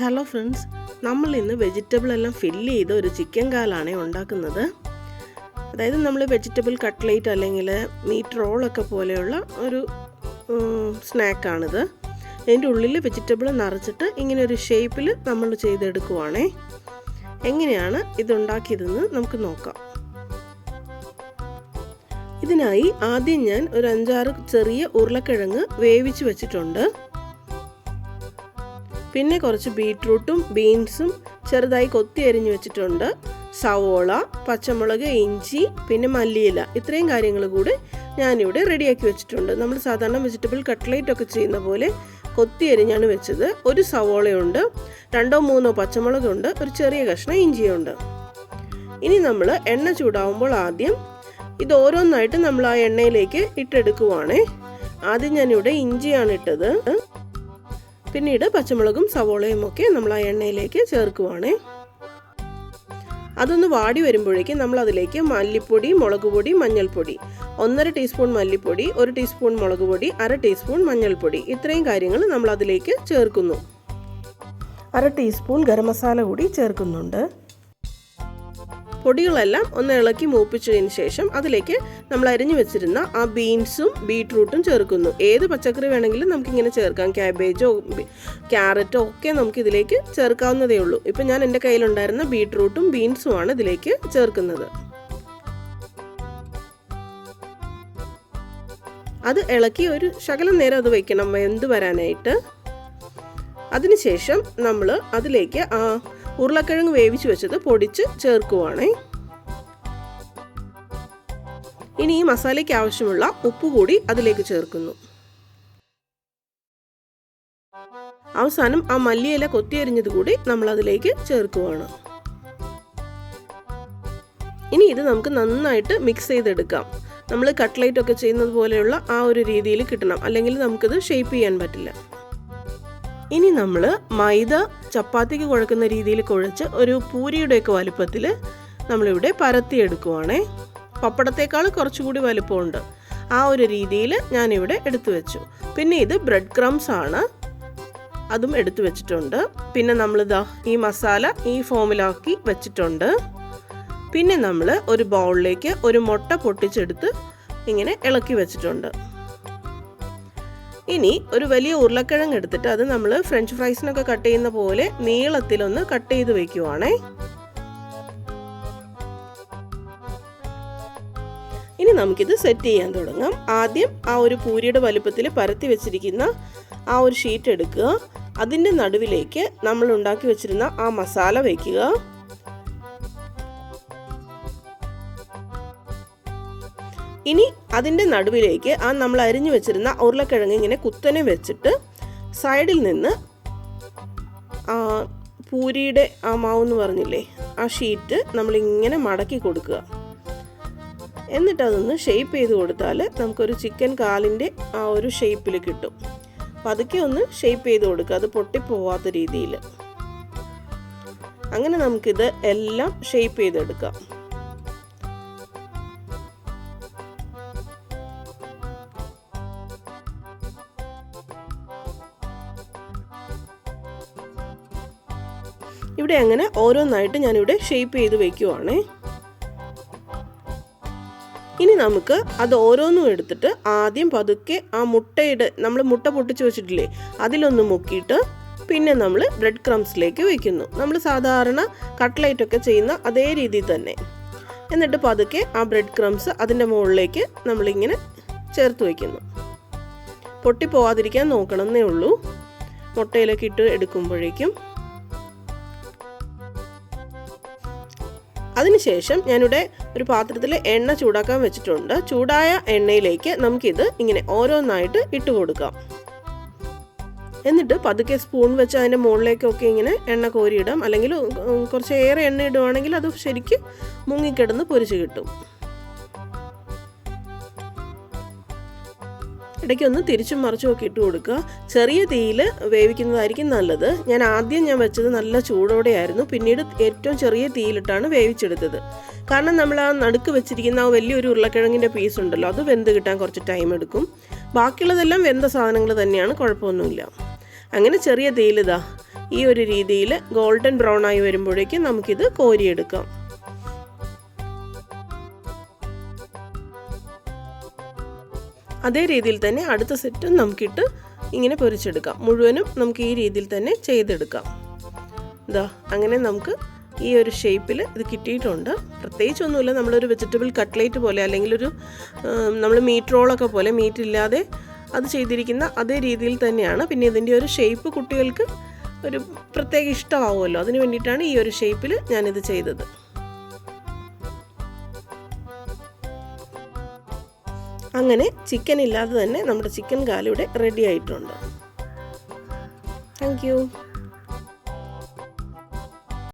Hello friends നമ്മൾ ഇന്ന് vegetable എല്ലാം ഫില്ല് ചെയ്ത് ഒരു ചിക്കൻ കാലാണ് ഉണ്ടാക്കുന്നത്. അതായത് നമ്മൾ വെജിറ്റബിൾ കട്ട്ലേറ്റ് അല്ലെങ്കിൽ മീറ്റ് റോളൊക്കെ പോലെയുള്ള ഒരു സ്നാക്കാണിത് അതിന്റെ ഉള്ളിൽ വെജിറ്റബിൾ നിറച്ചിട്ട് ഇങ്ങനെ ഒരു ഷേപ്പിൽ നമ്മൾ ചെയ്തെടുക്കുവാണേ. എങ്ങനെയാണ് ഇതുണ്ടാക്കിയതെന്ന് നമുക്ക് നോക്കാം. ഇതിനായി ആദ്യം ഞാൻ ഒരു അഞ്ചാറ് ചെറിയ ഉരുളക്കിഴങ്ങ് വേവിച്ച് വെച്ചിട്ടുണ്ട്. പിന്നെ കുറച്ച് ബീട്രൂട്ടും ബീൻസും ചെറുതായി കൊത്തി അരിഞ്ഞു വെച്ചിട്ടുണ്ട്. സവോള പച്ചമുളക് ഇഞ്ചി പിന്നെ മല്ലിയില. ഇത്രയും കാര്യങ്ങൾ കൂടി ഞാനിവിടെ റെഡിയാക്കി വെച്ചിട്ടുണ്ട്. നമ്മൾ സാധാരണ വെജിറ്റബിൾ കട്ട്ലേറ്റ് ഒക്കെ ചെയ്യുന്ന പോലെ കൊത്തി അരിഞ്ഞാണ് വെച്ചത്. ഒരു സവോളയുണ്ട് രണ്ടോ മൂന്നോ പച്ചമുളകുണ്ട് ഒരു ചെറിയ കഷ്ണം ഇഞ്ചിയുണ്ട്. ഇനി നമ്മൾ എണ്ണ ചൂടാവുമ്പോൾ ആദ്യം ഇത് ഓരോന്നായിട്ട് നമ്മൾ ആ എണ്ണയിലേക്ക് ഇട്ടെടുക്കുവാണേ. ആദ്യം ഞാനിവിടെ ഇഞ്ചിയാണ് ഇട്ടത്. പിന്നീട് പച്ചമുളകും സവോളയും ഒക്കെ നമ്മൾ ആ എണ്ണയിലേക്ക് ചേർക്കുവാണേ. അതൊന്ന് വാടി വരുമ്പോഴേക്കും നമ്മൾ അതിലേക്ക് മല്ലിപ്പൊടി മുളക് പൊടി മഞ്ഞൾപ്പൊടി. ഒന്നര ടീസ്പൂൺ മല്ലിപ്പൊടി ഒരു ടീസ്പൂൺ മുളക് പൊടി അര ടീസ്പൂൺ മഞ്ഞൾപ്പൊടി. ഇത്രയും കാര്യങ്ങൾ നമ്മൾ അതിലേക്ക് ചേർക്കുന്നു. അര ടീസ്പൂൺ ഗരം മസാല കൂടി ചേർക്കുന്നുണ്ട്. പൊടികളെല്ലാം ഒന്ന് ഇളക്കി മൂപ്പിച്ചതിന് ശേഷം അതിലേക്ക് നമ്മൾ അരിഞ്ഞു വെച്ചിരുന്ന ആ ബീൻസും ബീട്രൂട്ടും ചേർക്കുന്നു. ഏത് പച്ചക്കറി വേണമെങ്കിലും നമുക്കിങ്ങനെ ചേർക്കാം. ക്യാബേജോ ക്യാരറ്റോ ഒക്കെ നമുക്ക് ഇതിലേക്ക് ചേർക്കാവുന്നതേ ഉള്ളൂ. ഇപ്പം ഞാൻ എന്റെ കയ്യിലുണ്ടായിരുന്ന ബീട്രൂട്ടും ബീൻസുമാണ് ഇതിലേക്ക് ചേർക്കുന്നത്. അത് ഇളക്കി ഒരു ശകലം നേരം അത് വെക്കണം വെന്ത് വരാനായിട്ട്. അതിനുശേഷം നമ്മൾ അതിലേക്ക് ആ ഉരുളക്കിഴങ്ങ് വേവിച്ച് വെച്ചത് പൊടിച്ച് ചേർക്കുവാണേ. ഇനി ഈ മസാലയ്ക്ക് ആവശ്യമുള്ള ഉപ്പ് കൂടി അതിലേക്ക് ചേർക്കുന്നു. അവസാനം ആ മല്ലിയില കൊത്തിയരിഞ്ഞത് കൂടി നമ്മൾ അതിലേക്ക് ചേർക്കുവാണ്. ഇനി ഇത് നമുക്ക് നന്നായിട്ട് മിക്സ് ചെയ്തെടുക്കാം. നമ്മൾ കട്ട്ലൈറ്റ് ഒക്കെ ചെയ്യുന്നത് പോലെയുള്ള ആ ഒരു രീതിയിൽ കിട്ടണം. അല്ലെങ്കിൽ നമുക്കിത് ഷേപ്പ് ചെയ്യാൻ പറ്റില്ല. ഇനി നമ്മൾ മൈദ ചപ്പാത്തിക്ക് കുഴക്കുന്ന രീതിയിൽ കുഴച്ച് ഒരു പൂരിയുടെയൊക്കെ വലുപ്പത്തിൽ നമ്മളിവിടെ പരത്തിയെടുക്കുവാണേ. പപ്പടത്തേക്കാൾ കുറച്ചുകൂടി വലുപ്പമുണ്ട്. ആ ഒരു രീതിയിൽ ഞാനിവിടെ എടുത്തു വെച്ചു. പിന്നെ ഇത് ബ്രെഡ് ക്രംസ് ആണ്. അതും എടുത്തു വെച്ചിട്ടുണ്ട്. പിന്നെ നമ്മളിതാ ഈ മസാല ഈ ഫോമിലാക്കി വെച്ചിട്ടുണ്ട്. പിന്നെ നമ്മൾ ഒരു ബൗളിലേക്ക് ഒരു മുട്ട പൊട്ടിച്ചെടുത്ത് ഇങ്ങനെ ഇളക്കി വെച്ചിട്ടുണ്ട്. ഇനി ഒരു വലിയ ഉരുളക്കിഴങ്ങ് എടുത്തിട്ട് അത് നമ്മൾ ഫ്രഞ്ച് ഫ്രൈസിനൊക്കെ കട്ട് ചെയ്യുന്ന പോലെ നീളത്തിലൊന്ന് കട്ട് ചെയ്ത് വെക്കുവാണേ. ഇനി നമുക്കിത് സെറ്റ് ചെയ്യാൻ തുടങ്ങാം. ആദ്യം ആ ഒരു പൂരിയുടെ വലുപ്പത്തിൽ പരത്തി വെച്ചിരിക്കുന്ന ആ ഒരു ഷീറ്റ് എടുക്കുക. അതിന്റെ നടുവിലേക്ക് നമ്മൾ ഉണ്ടാക്കി വെച്ചിരുന്ന ആ മസാല വയ്ക്കുക ഇനി അതിന്റെ നടുവിലേക്ക് ആ നമ്മൾ അരിഞ്ഞു വെച്ചിരുന്ന ഉരുളക്കിഴങ്ങ് ഇങ്ങനെ കുത്തനെ വെച്ചിട്ട് സൈഡിൽ നിന്ന് പൂരിയുടെ ആ മാവ് എന്ന് പറഞ്ഞില്ലേ ആ ഷീറ്റ് നമ്മളിങ്ങനെ മടക്കി കൊടുക്കുക. എന്നിട്ട് അതൊന്ന് ഷേപ്പ് ചെയ്ത് കൊടുത്താൽ നമുക്കൊരു ചിക്കൻ കാലിന്റെ ആ ഒരു ഷേപ്പിൽ കിട്ടും. പതുക്കെ ഒന്ന് ഷേപ്പ് ചെയ്ത് കൊടുക്കുക അത് പൊട്ടിപ്പോവാത്ത രീതിയിൽ അങ്ങനെ നമുക്കിത് എല്ലാം ഷേപ്പ് ചെയ്തെടുക്കാം. ഇവിടെ അങ്ങനെ ഓരോന്നായിട്ട് ഞാനിവിടെ ഷേപ്പ് ചെയ്ത് വെക്കുവാണ്. ഇനി നമുക്ക് അത് ഓരോന്നും എടുത്തിട്ട് ആദ്യം പതുക്കെ ആ മുട്ടയുടെ നമ്മൾ മുട്ട പൊട്ടിച്ച് വെച്ചിട്ടില്ലേ അതിലൊന്ന് മുക്കിയിട്ട് പിന്നെ നമ്മൾ ബ്രെഡ് ക്രംസിലേക്ക് വയ്ക്കുന്നു നമ്മൾ സാധാരണ കട്ട്ലൈറ്റ് ഒക്കെ ചെയ്യുന്ന അതേ രീതിയിൽ തന്നെ. എന്നിട്ട് പതുക്കെ ആ ബ്രെഡ് ക്രംസ് അതിന്റെ മുകളിലേക്ക് നമ്മളിങ്ങനെ ചേർത്ത് വയ്ക്കുന്നു പൊട്ടിപ്പോവാതിരിക്കാൻ നോക്കണം എന്നേ ഉള്ളൂ. മുട്ടയിലൊക്കെ ഇട്ട് എടുക്കുമ്പോഴേക്കും അതിനുശേഷം ഞാനിവിടെ ഒരു പാത്രത്തിൽ എണ്ണ ചൂടാക്കാൻ വെച്ചിട്ടുണ്ട്. ചൂടായ എണ്ണയിലേക്ക് നമുക്കിത് ഇങ്ങനെ ഓരോന്നായിട്ട് ഇട്ട് കൊടുക്കാം. എന്നിട്ട് പതുക്കെ സ്പൂൺ വെച്ച് അതിന്റെ മുകളിലേക്കൊക്കെ ഇങ്ങനെ എണ്ണ കോരിയിടാം. അല്ലെങ്കിൽ കുറച്ച് ഏറെ എണ്ണ ഇടുവാണെങ്കിൽ അത് ശരിക്കും മുങ്ങിക്കിടന്ന് പൊരിച്ച് കിട്ടും. ഇടയ്ക്കൊന്ന് തിരിച്ചും മറിച്ചും ഒക്കെ ഇട്ട് കൊടുക്കുക. ചെറിയ തീയിൽ വേവിക്കുന്നതായിരിക്കും നല്ലത്. ഞാൻ ആദ്യം ഞാൻ വെച്ചത് നല്ല ചൂടോടെ ആയിരുന്നു പിന്നീട് ഏറ്റവും ചെറിയ തീയിലിട്ടാണ് വേവിച്ചെടുത്തത്. കാരണം നമ്മൾ ആ നടുക്ക് വെച്ചിരിക്കുന്ന ആ വലിയൊരു ഉരുളക്കിഴങ്ങിന്റെ പീസ് ഉണ്ടല്ലോ അത് വെന്ത് കിട്ടാൻ കുറച്ച് ടൈം എടുക്കും. ബാക്കിയുള്ളതെല്ലാം വെന്ത സാധനങ്ങൾ തന്നെയാണ് കുഴപ്പമൊന്നുമില്ല. അങ്ങനെ ചെറിയ തീയിലിതാ ഈ ഒരു രീതിയിൽ ഗോൾഡൻ ബ്രൗൺ ആയി വരുമ്പോഴേക്കും നമുക്കിത് കോരിയെടുക്കാം. അതേ രീതിയിൽ തന്നെ അടുത്ത സെറ്റും നമുക്കിട്ട് ഇങ്ങനെ പൊരിച്ചെടുക്കാം. മുഴുവനും നമുക്ക് ഈ രീതിയിൽ തന്നെ ചെയ്തെടുക്കാം. ഇതാ അങ്ങനെ നമുക്ക് ഈ ഒരു ഷേപ്പിൽ ഇത് കിട്ടിയിട്ടുണ്ട്. പ്രത്യേകിച്ചൊന്നുമില്ല നമ്മളൊരു വെജിറ്റബിൾ കട്ട്ലേറ്റ് പോലെ അല്ലെങ്കിൽ ഒരു നമ്മൾ മീറ്റ് റോളൊക്കെ പോലെ മീറ്റ് ഇല്ലാതെ അത് ചെയ്തിരിക്കുന്ന അതേ രീതിയിൽ തന്നെയാണ്. പിന്നെ ഇതിന്റെ ഒരു ഷേപ്പ് കുട്ടികൾക്ക് ഒരു പ്രത്യേക ഇഷ്ടമാവുമല്ലോ. അതിന് വേണ്ടിയിട്ടാണ് ഈ ഒരു ഷേപ്പിൽ ഞാനിത് ചെയ്തത്. അങ്ങനെ ചിക്കൻ ഇല്ലാതെ തന്നെ നമ്മുടെ ചിക്കൻ കാലിവിടെ റെഡി ആയിട്ടുണ്ട്. താങ്ക്